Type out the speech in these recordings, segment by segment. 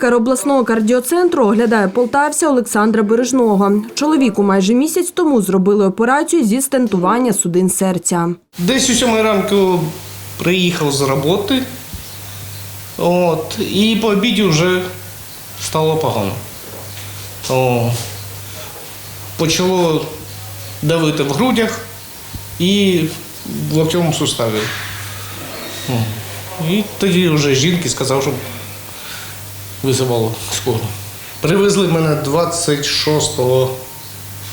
Лікар обласного кардіоцентру оглядає полтавця Олександра Бережного. Чоловіку майже місяць тому зробили операцію зі стентування судин серця. Десь у сьомій ранку приїхав з роботи. От, і по обіді вже стало погано. О, почало давити в грудях і в локтєвому суставі. І тоді вже жінки сказав, що визивало скоро. Привезли мене 26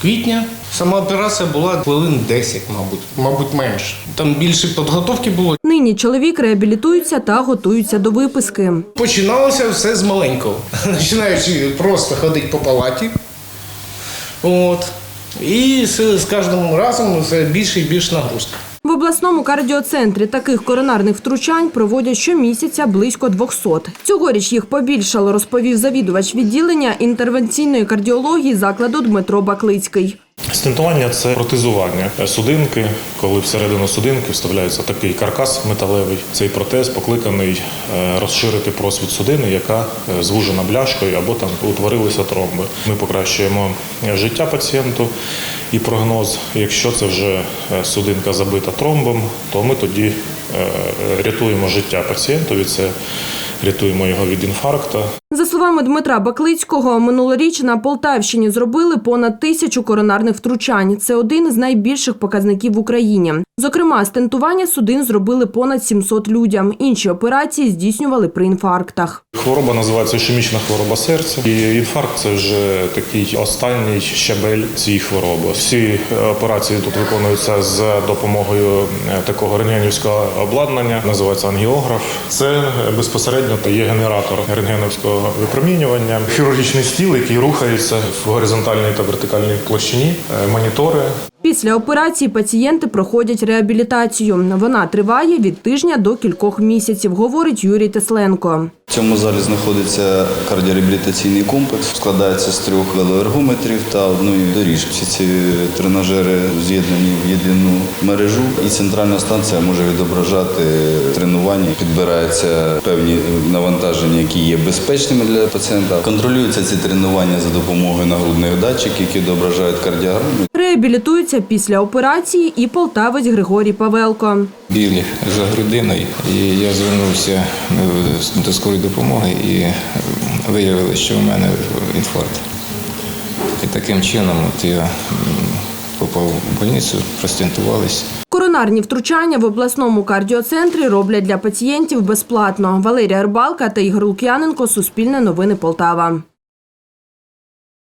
квітня. Сама операція була хвилин 10, мабуть, мабуть, менше. Там більше підготовки було. Нині чоловік реабілітується та готується до виписки. Починалося все з маленького. Починаючи просто ходити по палаті. От. І з, з кожним разом все більше і більше нагрузка. В обласному кардіоцентрі таких коронарних втручань проводять щомісяця близько 200. Цьогоріч їх побільшало, розповів завідувач відділення інтервенційної кардіології закладу Дмитро Баклицький. Стентування це протезування судинки, коли всередину судинки вставляється такий каркас металевий. Цей протез покликаний е, розширити просвіт судини, яка е, звужена бляшкою або там утворилися тромби. Ми покращуємо життя пацієнту і прогноз. Якщо це вже е, судинка забита тромбом, то ми тоді е, рятуємо життя пацієнтові. Це рятуємо його від інфаркту. За словами Дмитра Баклицького, минулоріч на Полтавщині зробили понад тисячу коронарних втручань. Це один із найбільших показників в Україні. Зокрема, стентування судин зробили понад 700 людям. Інші операції здійснювали при інфарктах. Хвороба називається ішемічна хвороба серця. І інфаркт це вже такий останній щабель цієї хвороби. Всі е, операції тут виконуються з допомогою е, такого рентгенівського обладнання, називається ангіограф. Це е, безпосередньо є генератор рентгеновського випромінювання, хірургічний стіл, який рухається в горизонтальній та вертикальній площині, е, монітори. Після операції пацієнти проходять реабілітацію. Вона триває від тижня до кількох місяців, говорить Юрій Тесленко. В цьому залі знаходиться кардіореабілітаційний комплекс, складається з трьох велоергометрів та одної доріжки. Всі ці тренажери з'єднані в єдину мережу, і центральна станція може відображати тренування. Підбираються певні навантаження, які є безпечними для пацієнта. Контролюються ці тренування за допомогою нагрудних датчиків, які відображають кардіограму. Реабілітується після операції і полтавець Григорій Павелко. білі за грудиною. І я звернувся е, до скорої допомоги і виявили, що у мене інфаркт. І таким чином от я попав в больницю, простентувались. Коронарні втручання в обласному кардіоцентрі роблять для пацієнтів безплатно. Валерія Рибалка та Ігор Лук'яненко. Суспільне новини Полтава.